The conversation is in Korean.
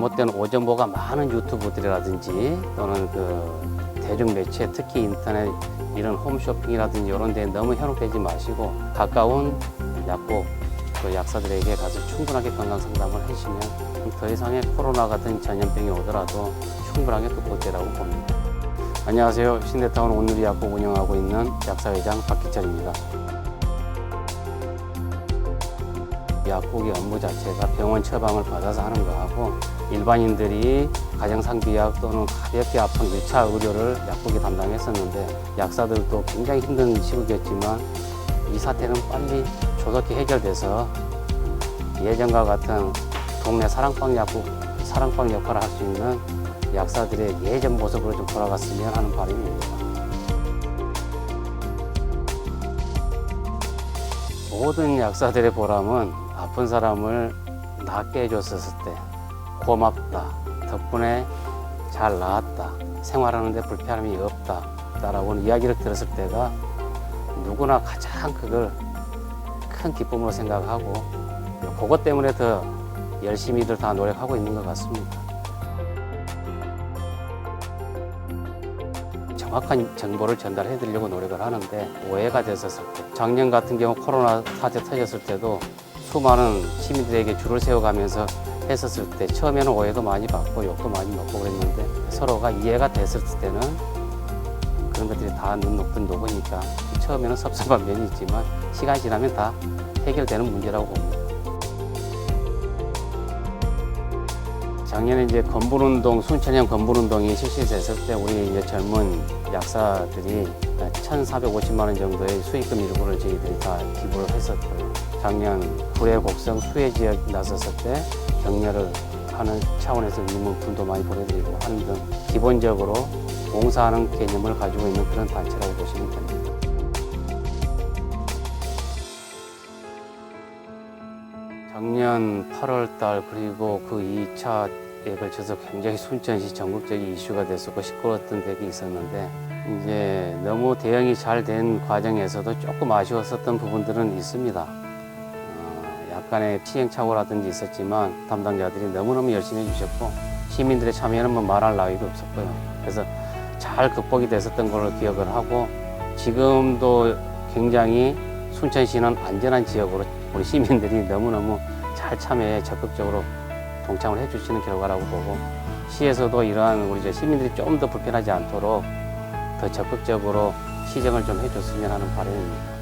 잘못된 오정보가 많은 유튜브들이라든지 또는 그 대중 매체 특히 인터넷 이런 홈쇼핑이라든지 이런 데 너무 현혹되지 마시고 가까운 약국 그 약사들에게 가서 충분하게 건강 상담을 하시면 더 이상의 코로나 같은 전염병이 오더라도 충분하게 극복되라고 봅니다. 안녕하세요. 신대타운 온누리 약국 운영하고 있는 약사회장 박기철입니다. 약국의 업무 자체가 병원 처방을 받아서 하는 거하고 일반인들이 가정상비약 또는 가볍게 아픈 1차 의료를 약국이 담당했었는데 약사들도 굉장히 힘든 시국이었지만 이 사태는 빨리 조속히 해결돼서 예전과 같은 동네 사랑방 약국 사랑방 역할을 할 수 있는 약사들의 예전 모습으로 좀 돌아갔으면 하는 바람입니다. 모든 약사들의 보람은 아픈 사람을 낫게 해줬었을 때 고맙다. 덕분에 잘 나았다. 생활하는데 불편함이 없다. 라고 이야기를 들었을 때가 누구나 가장 그걸 큰 기쁨으로 생각하고 그것 때문에 더 열심히들 다 노력하고 있는 것 같습니다. 정확한 정보를 전달해 드리려고 노력을 하는데 오해가 됐었을 때 작년 같은 경우 코로나 사태 터졌을 때도 수많은 시민들에게 줄을 세워가면서 했었을 때 처음에는 오해도 많이 받고 욕도 많이 먹고 그랬는데 서로가 이해가 됐을 때는 그런 것들이 다 눈 높은 녹으니까 처음에는 섭섭한 면이 있지만 시간이 지나면 다 해결되는 문제라고 봅니다. 작년에 이제 건불운동, 순천형 건불운동이 실시됐을 때 우리 이제 젊은 약사들이 1,450만 원 정도의 수익금 일부를 저희들이 다 기부를 했었고요. 작년 불의 곡성 수해 지역 나섰을 때 격려를 하는 차원에서 유물품도 많이 보내드리고 하는 등 기본적으로 봉사하는 개념을 가지고 있는 그런 단체라고 보시면 됩니다. 작년 8월 달 그리고 그 2차 에 걸쳐서 굉장히 순천시 전국적인 이슈가 됐었고 시끄러웠던 적이 있었는데 이제 너무 대응이 잘 된 과정에서도 조금 아쉬웠었던 부분들은 있습니다. 어, 약간의 시행착오라든지 있었지만 담당자들이 너무너무 열심히 해주셨고 시민들의 참여는 뭐 말할 나위도 없었고요. 그래서 잘 극복이 됐었던 걸로 기억을 하고 지금도 굉장히 순천시는 안전한 지역으로 우리 시민들이 너무너무 잘 참여해 적극적으로 동참을 해주시는 결과라고 보고 시에서도 이러한 우리 시민들이 좀 더 불편하지 않도록 더 적극적으로 시정을 좀 해줬으면 하는 바람입니다.